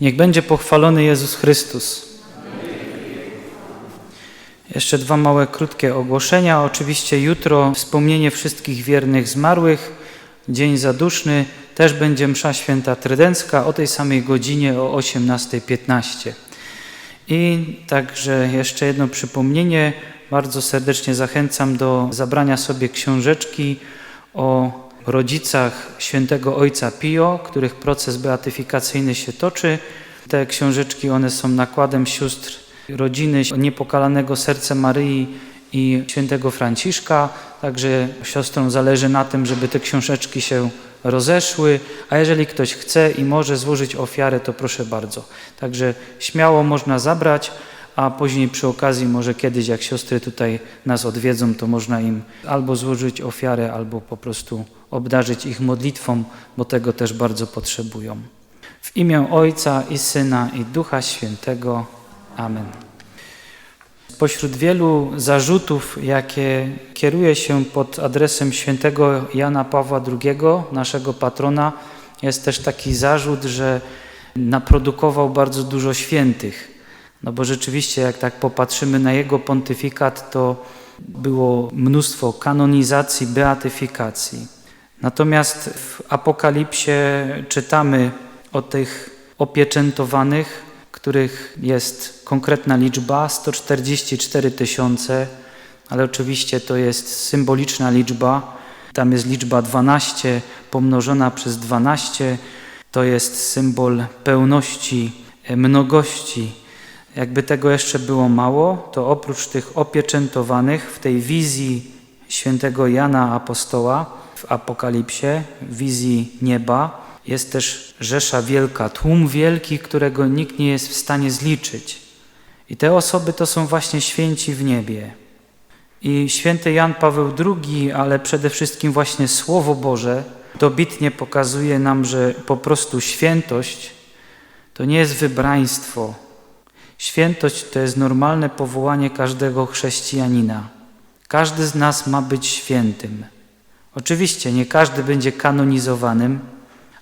Niech będzie pochwalony Jezus Chrystus. Jeszcze dwa małe, krótkie ogłoszenia. Oczywiście jutro wspomnienie wszystkich wiernych zmarłych, dzień zaduszny, też będzie msza święta trydencka o tej samej godzinie o 18.15. I także jeszcze jedno przypomnienie. Bardzo serdecznie zachęcam do zabrania sobie książeczki o rodzicach świętego ojca Pio, których proces beatyfikacyjny się toczy. Te książeczki, one są nakładem sióstr rodziny Niepokalanego Serca Maryi i świętego Franciszka, także siostrom zależy na tym, żeby te książeczki się rozeszły, a jeżeli ktoś chce i może złożyć ofiarę, to proszę bardzo. Także śmiało można zabrać, a później przy okazji może kiedyś, jak siostry tutaj nas odwiedzą, to można im albo złożyć ofiarę, albo po prostu obdarzyć ich modlitwą, bo tego też bardzo potrzebują. W imię Ojca i Syna i Ducha Świętego. Amen. Spośród wielu zarzutów, jakie kieruje się pod adresem świętego Jana Pawła II, naszego patrona, jest też taki zarzut, że naprodukował bardzo dużo świętych. No bo rzeczywiście, jak tak popatrzymy na jego pontyfikat, to było mnóstwo kanonizacji, beatyfikacji. Natomiast w Apokalipsie czytamy o tych opieczętowanych, których jest konkretna liczba 144 tysiące, ale oczywiście to jest symboliczna liczba. Tam jest liczba 12 pomnożona przez 12. To jest symbol pełności, mnogości. Jakby tego jeszcze było mało, to oprócz tych opieczętowanych w tej wizji świętego Jana Apostoła w Apokalipsie, wizji nieba, jest też rzesza wielka, tłum wielki, którego nikt nie jest w stanie zliczyć. I te osoby to są właśnie święci w niebie. I święty Jan Paweł II, ale przede wszystkim właśnie Słowo Boże, dobitnie pokazuje nam, że po prostu świętość to nie jest wybraństwo. Świętość to jest normalne powołanie każdego chrześcijanina. Każdy z nas ma być świętym. Oczywiście nie każdy będzie kanonizowanym,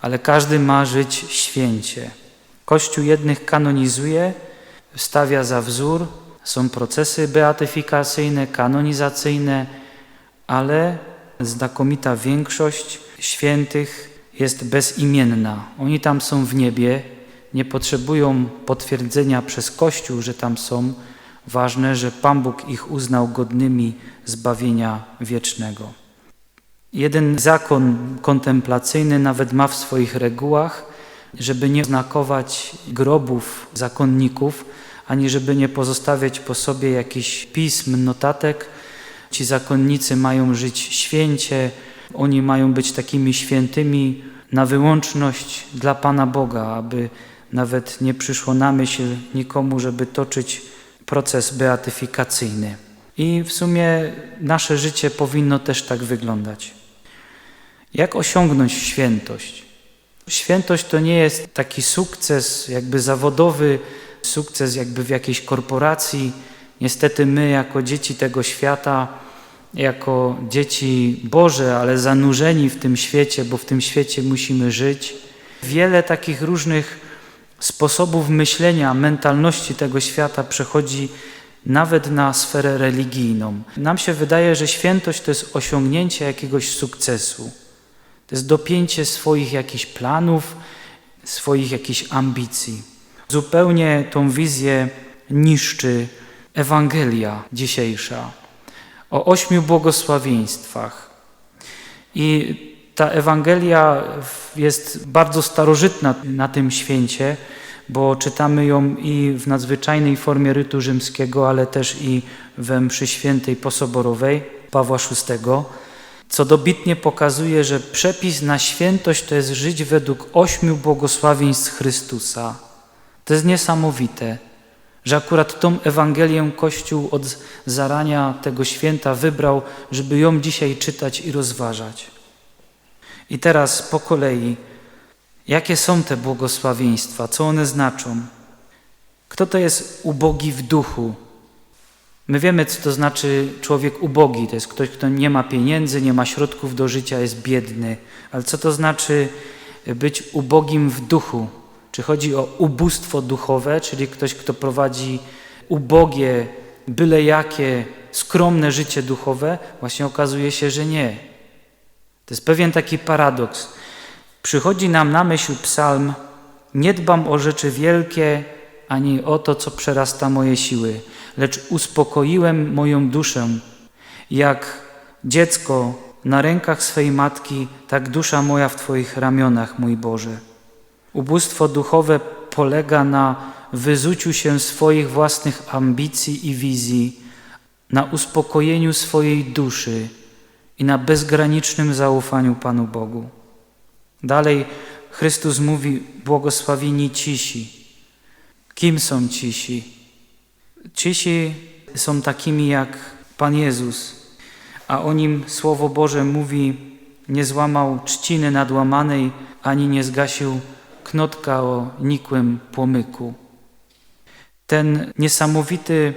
ale każdy ma żyć święcie. Kościół jednych kanonizuje, stawia za wzór, są procesy beatyfikacyjne, kanonizacyjne, ale znakomita większość świętych jest bezimienna. Oni tam są w niebie, nie potrzebują potwierdzenia przez Kościół, że tam są. Ważne, że Pan Bóg ich uznał godnymi zbawienia wiecznego. Jeden zakon kontemplacyjny nawet ma w swoich regułach, żeby nie znakować grobów zakonników, ani żeby nie pozostawiać po sobie jakichś pism, notatek. Ci zakonnicy mają żyć święcie, oni mają być takimi świętymi na wyłączność dla Pana Boga, aby nawet nie przyszło na myśl nikomu, żeby toczyć proces beatyfikacyjny. I w sumie nasze życie powinno też tak wyglądać. Jak osiągnąć świętość? Świętość to nie jest taki sukces jakby zawodowy, sukces jakby w jakiejś korporacji. Niestety my jako dzieci tego świata, jako dzieci Boże, ale zanurzeni w tym świecie, bo w tym świecie musimy żyć. Wiele takich różnych sposobów myślenia, mentalności tego świata przechodzi nawet na sferę religijną. Nam się wydaje, że świętość to jest osiągnięcie jakiegoś sukcesu. To jest dopięcie swoich jakichś planów, swoich jakichś ambicji. Zupełnie tą wizję niszczy Ewangelia dzisiejsza o ośmiu błogosławieństwach. I ta Ewangelia jest bardzo starożytna na tym święcie, bo czytamy ją i w nadzwyczajnej formie rytu rzymskiego, ale też i we mszy świętej posoborowej Pawła VI co dobitnie pokazuje, że przepis na świętość to jest żyć według ośmiu błogosławieństw Chrystusa. To jest niesamowite, że akurat tą Ewangelię Kościół od zarania tego święta wybrał, żeby ją dzisiaj czytać i rozważać. I teraz po kolei, jakie są te błogosławieństwa, co one znaczą? Kto to jest ubogi w duchu? My wiemy, co to znaczy człowiek ubogi. To jest ktoś, kto nie ma pieniędzy, nie ma środków do życia, jest biedny. Ale co to znaczy być ubogim w duchu? Czy chodzi o ubóstwo duchowe, czyli ktoś, kto prowadzi ubogie, byle jakie, skromne życie duchowe? Właśnie okazuje się, że nie. To jest pewien taki paradoks. Przychodzi nam na myśl psalm: Nie dbam o rzeczy wielkie, ani o to, co przerasta moje siły, lecz uspokoiłem moją duszę. Jak dziecko na rękach swej matki, tak dusza moja w Twoich ramionach, mój Boże. Ubóstwo duchowe polega na wyzuciu się swoich własnych ambicji i wizji, na uspokojeniu swojej duszy i na bezgranicznym zaufaniu Panu Bogu. Dalej Chrystus mówi: Błogosławieni cisi. Kim są cisi? Cisi są takimi jak Pan Jezus, a o nim Słowo Boże mówi: Nie złamał trzciny nadłamanej, ani nie zgasił knotka o nikłym płomyku. Ten niesamowity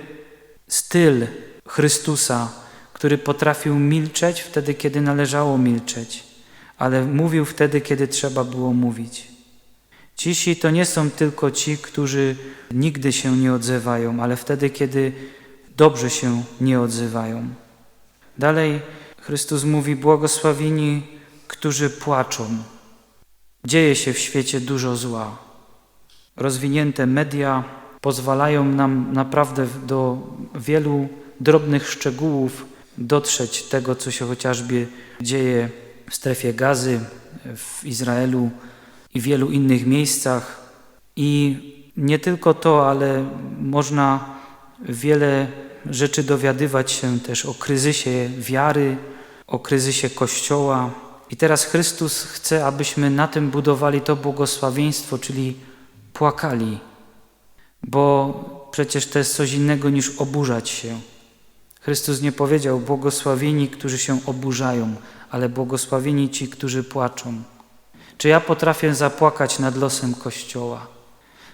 styl Chrystusa, który potrafił milczeć wtedy, kiedy należało milczeć, ale mówił wtedy, kiedy trzeba było mówić. Cisi to nie są tylko ci, którzy nigdy się nie odzywają, ale wtedy, kiedy dobrze się nie odzywają. Dalej Chrystus mówi: Błogosławieni, którzy płaczą. Dzieje się w świecie dużo zła. Rozwinięte media pozwalają nam naprawdę do wielu drobnych szczegółów dotrzeć tego, co się chociażby dzieje w strefie gazy, w Izraelu i wielu innych miejscach. I nie tylko to, ale można wiele rzeczy dowiadywać się też o kryzysie wiary, o kryzysie Kościoła. I teraz Chrystus chce, abyśmy na tym budowali to błogosławieństwo, czyli płakali, bo przecież to jest coś innego niż oburzać się. Chrystus nie powiedział błogosławieni, którzy się oburzają, ale błogosławieni ci, którzy płaczą. Czy ja potrafię zapłakać nad losem Kościoła?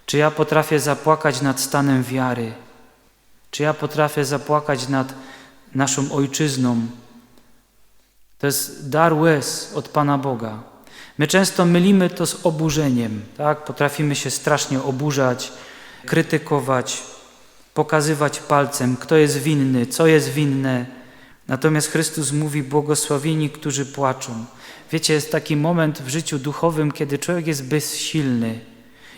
Czy ja potrafię zapłakać nad stanem wiary? Czy ja potrafię zapłakać nad naszą ojczyzną? To jest dar łez od Pana Boga. My często mylimy to z oburzeniem, tak? Potrafimy się strasznie oburzać, krytykować, pokazywać palcem, kto jest winny, co jest winne. Natomiast Chrystus mówi: Błogosławieni, którzy płaczą. Wiecie, jest taki moment w życiu duchowym, kiedy człowiek jest bezsilny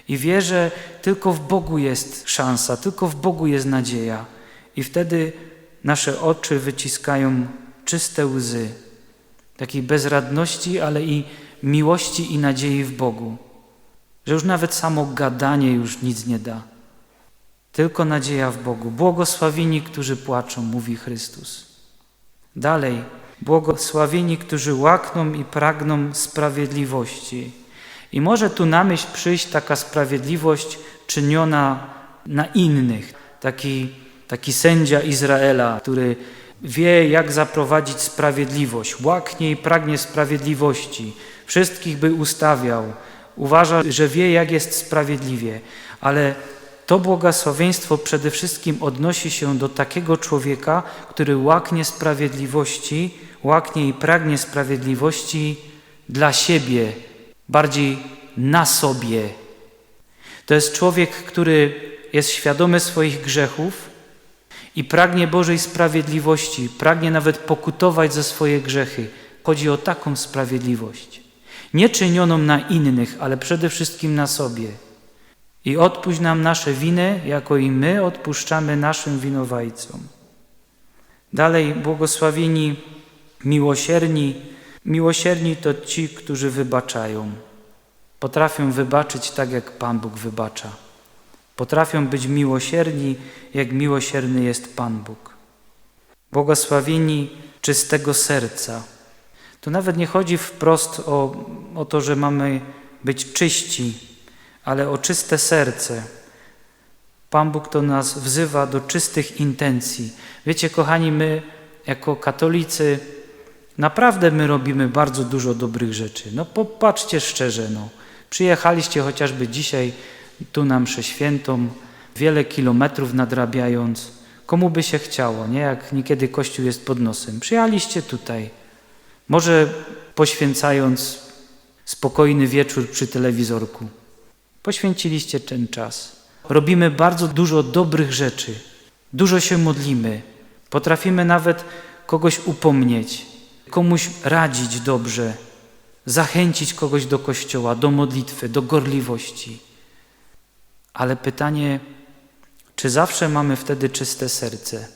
i wie, że tylko w Bogu jest szansa, tylko w Bogu jest nadzieja. I wtedy nasze oczy wyciskają czyste łzy, takiej bezradności, ale i miłości i nadziei w Bogu. Że już nawet samo gadanie już nic nie da. Tylko nadzieja w Bogu. Błogosławieni, którzy płaczą, mówi Chrystus. Dalej, błogosławieni, którzy łakną i pragną sprawiedliwości. I może tu na myśl przyjść taka sprawiedliwość czyniona na innych. Taki, taki sędzia Izraela, który wie, jak zaprowadzić sprawiedliwość, łaknie i pragnie sprawiedliwości, wszystkich by ustawiał, uważa, że wie, jak jest sprawiedliwie, ale to błogosławieństwo przede wszystkim odnosi się do takiego człowieka, który łaknie sprawiedliwości, łaknie i pragnie sprawiedliwości dla siebie, bardziej na sobie. To jest człowiek, który jest świadomy swoich grzechów i pragnie Bożej sprawiedliwości, pragnie nawet pokutować za swoje grzechy. Chodzi o taką sprawiedliwość. Nie czynioną na innych, ale przede wszystkim na sobie. I odpuść nam nasze winy, jako i my odpuszczamy naszym winowajcom. Dalej, błogosławieni miłosierni. Miłosierni to ci, którzy wybaczają. Potrafią wybaczyć tak, jak Pan Bóg wybacza. Potrafią być miłosierni, jak miłosierny jest Pan Bóg. Błogosławieni czystego serca. Tu nawet nie chodzi wprost o, o to, że mamy być czyści, ale o czyste serce. Pan Bóg to nas wzywa do czystych intencji. Wiecie, kochani, my jako katolicy naprawdę my robimy bardzo dużo dobrych rzeczy. No popatrzcie szczerze, no. Przyjechaliście chociażby dzisiaj tu na mszę świętą, wiele kilometrów nadrabiając. Komu by się chciało, nie? Jak niekiedy Kościół jest pod nosem. Przyjechaliście tutaj. Może poświęcając spokojny wieczór przy telewizorku. Poświęciliście ten czas. Robimy bardzo dużo dobrych rzeczy. Dużo się modlimy. Potrafimy nawet kogoś upomnieć, komuś radzić dobrze, zachęcić kogoś do kościoła, do modlitwy, do gorliwości. Ale pytanie, czy zawsze mamy wtedy czyste serce?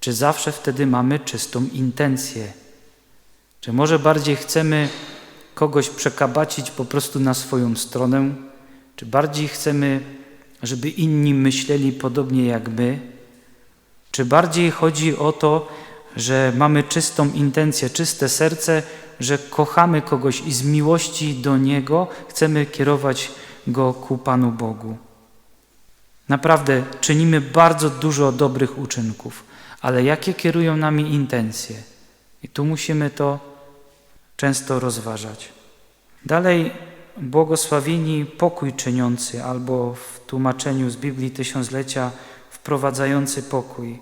Czy zawsze wtedy mamy czystą intencję? Czy może bardziej chcemy kogoś przekabacić po prostu na swoją stronę? Czy bardziej chcemy, żeby inni myśleli podobnie jak my? Czy bardziej chodzi o to, że mamy czystą intencję, czyste serce, że kochamy kogoś i z miłości do Niego chcemy kierować go ku Panu Bogu? Naprawdę czynimy bardzo dużo dobrych uczynków, ale jakie kierują nami intencje? I tu musimy to często rozważać. Dalej, błogosławieni pokój czyniący, albo w tłumaczeniu z Biblii Tysiąclecia wprowadzający pokój.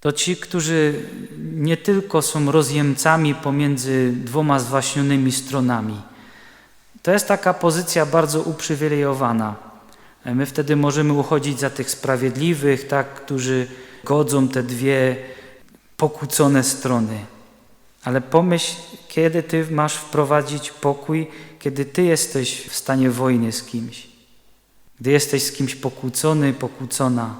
To ci, którzy nie tylko są rozjemcami pomiędzy dwoma zwaśnionymi stronami. To jest taka pozycja bardzo uprzywilejowana. My wtedy możemy uchodzić za tych sprawiedliwych, tak, którzy godzą te dwie pokłócone strony. Ale pomyśl, kiedy ty masz wprowadzić pokój, kiedy ty jesteś w stanie wojny z kimś, gdy jesteś z kimś pokłócony, pokłócona.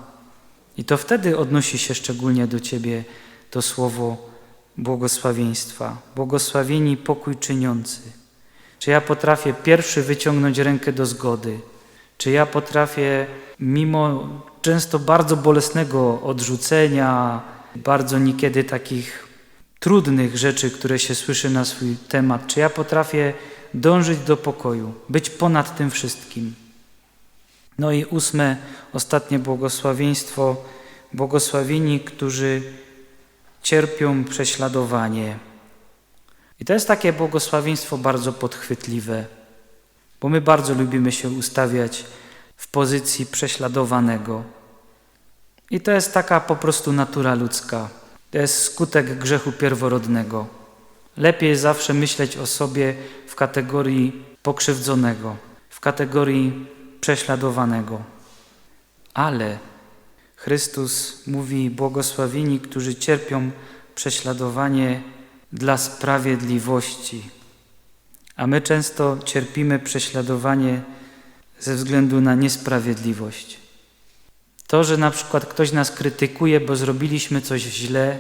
I to wtedy odnosi się szczególnie do ciebie to słowo błogosławieństwa. Błogosławieni pokój czyniący. Czy ja potrafię pierwszy wyciągnąć rękę do zgody? Czy ja potrafię, mimo często bardzo bolesnego odrzucenia, bardzo niekiedy takich trudnych rzeczy, które się słyszy na swój temat, czy ja potrafię dążyć do pokoju, być ponad tym wszystkim? No i ósme, ostatnie błogosławieństwo, błogosławieni, którzy cierpią prześladowanie. I to jest takie błogosławieństwo bardzo podchwytliwe, bo my bardzo lubimy się ustawiać w pozycji prześladowanego. I to jest taka po prostu natura ludzka. To jest skutek grzechu pierworodnego. Lepiej zawsze myśleć o sobie w kategorii pokrzywdzonego, w kategorii prześladowanego. Ale Chrystus mówi: Błogosławieni, którzy cierpią prześladowanie dla sprawiedliwości. A my często cierpimy prześladowanie ze względu na niesprawiedliwość. To, że na przykład ktoś nas krytykuje, bo zrobiliśmy coś źle,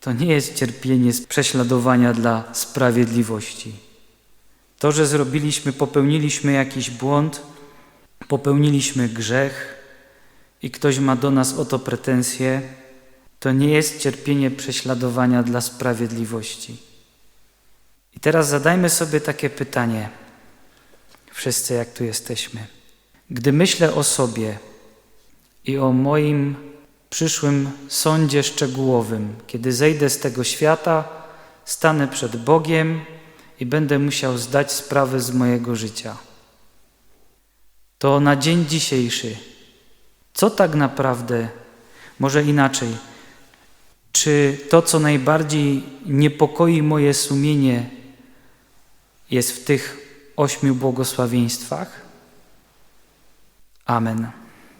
to nie jest cierpienie z prześladowania dla sprawiedliwości. To, że zrobiliśmy, popełniliśmy jakiś błąd, popełniliśmy grzech i ktoś ma do nas o to pretensje, to nie jest cierpienie prześladowania dla sprawiedliwości. I teraz zadajmy sobie takie pytanie, wszyscy jak tu jesteśmy. Gdy myślę o sobie i o moim przyszłym sądzie szczegółowym, kiedy zejdę z tego świata, stanę przed Bogiem i będę musiał zdać sprawę z mojego życia. To na dzień dzisiejszy, co tak naprawdę, może inaczej, czy to, co najbardziej niepokoi moje sumienie, jest w tych ośmiu błogosławieństwach? Amen.